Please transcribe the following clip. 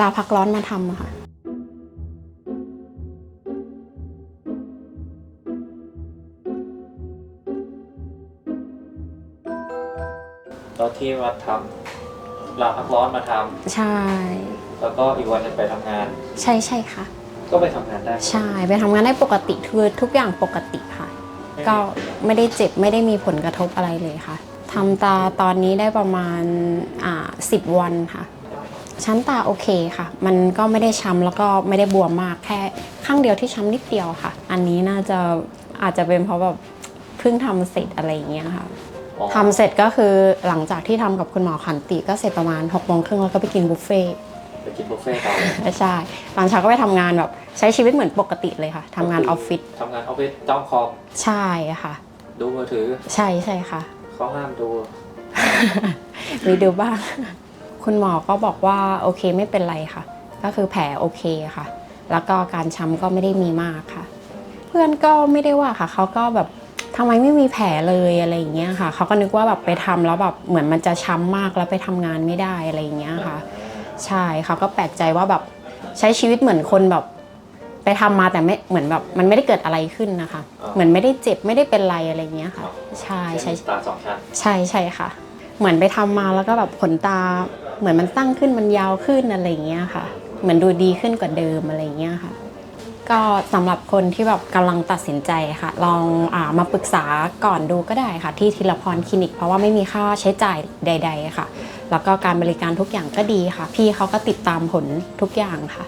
ลาพักร้อนมาทำอะค่ะตอนที่มาทำลาพักร้อนมาทำใช่ แล้วก็อีกวันหนึงไปทำงาน ใช่ใช่ค่ะ ก็ไปทำงานได้ ใช่ ไปทำงานได้ปกติคือทุกอย่างปกติค่ะ ก็ไม่ได้เจ็บไม่ได้มีผลกระทบอะไรเลยค่ะทำตาตอนนี้ได้ประมาณอ่าสิบวันค่ะ ชั้นตาโอเคค่ะ มันก็ไม่ได้ช้ำแล้วก็ไม่ได้บวมมากแค่ข้างเดียวที่ช้ำนิดเดียวค่ะ อันนี้น่าจะอาจจะเป็นเพราะแบบเพิ่งทำเสร็จอะไรอย่างเงี้ยค่ะอ๋อทำเสร็จก็คือหลังจากที่ทำกับคุณหมอขันติก็เสร็จประมาณ6กโมงครึ่งแล้วก็ไปกินบุฟเฟ่ต์ไปกินบุฟเฟ่ต์เขาเลยใช่ตอนเช้าก็ไปทำงานแบบใช้ชีวิตเหมือนปกติเลยค่ะทำงานออฟฟิศทำงานออฟฟิศจ้องคอมใช่ค่ะ ดูมือถือ ใช่ใช่ค่ะเขาห้ามดูมีดูบ้าง คุณหมอก็บอกว่าโอเคไม่เป็นไรค่ะ ก็คือแผลโอเคค่ะ แล้วก็การช้ำก็ไม่ได้มีมากค่ะ เพื่อนก็ไม่ได้ว่าค่ะเขาก็แบบทำไมไม่มีแผลเลยอะไรอย่างเงี้ยค่ะเขาก็นึกว่าแบบไปทำแล้วแบบเหมือนมันจะช้ำมากแล้วไปทำงานไม่ได้อะไรอย่างเงี้ยค่ะ ใช่เขาก็แปลกใจว่าแบบใช้ชีวิตเหมือนคนแบบไปทำมาแต่ไม่เหมือนแบบมันไม่ได้เกิดอะไรขึ้นนะคะอ่าเหมือนไม่ได้เจ็บไม่ได้เป็นไรอะไรอย่างเงี้ยค่ะ ใช่ใช่เช่นตาสองชั้นใช่ใช่ค่ะ เหมือนไปทำมาแล้วก็แบบขนตา เหมือนมันตั้งขึ้นมันยาวขึ้นอะไรอย่างเงี้ยค่ะ เหมือนดูดีขึ้นกว่าเดิมอะไรอย่างเงี้ยค่ะ ก็สำหรับคนที่แบบกำลังตัดสินใจค่ะ ลองอามาปรึกษาก่อนดูก็ได้ค่ะ ที่ธีรพรคลินิก เพราะว่าไม่มีค่าใช้จ่ายใด ๆ ค่ะ แล้วก็การบริการทุกอย่างก็ดีค่ะ พี่เขาก็ติดตามผลทุกอย่างค่ะ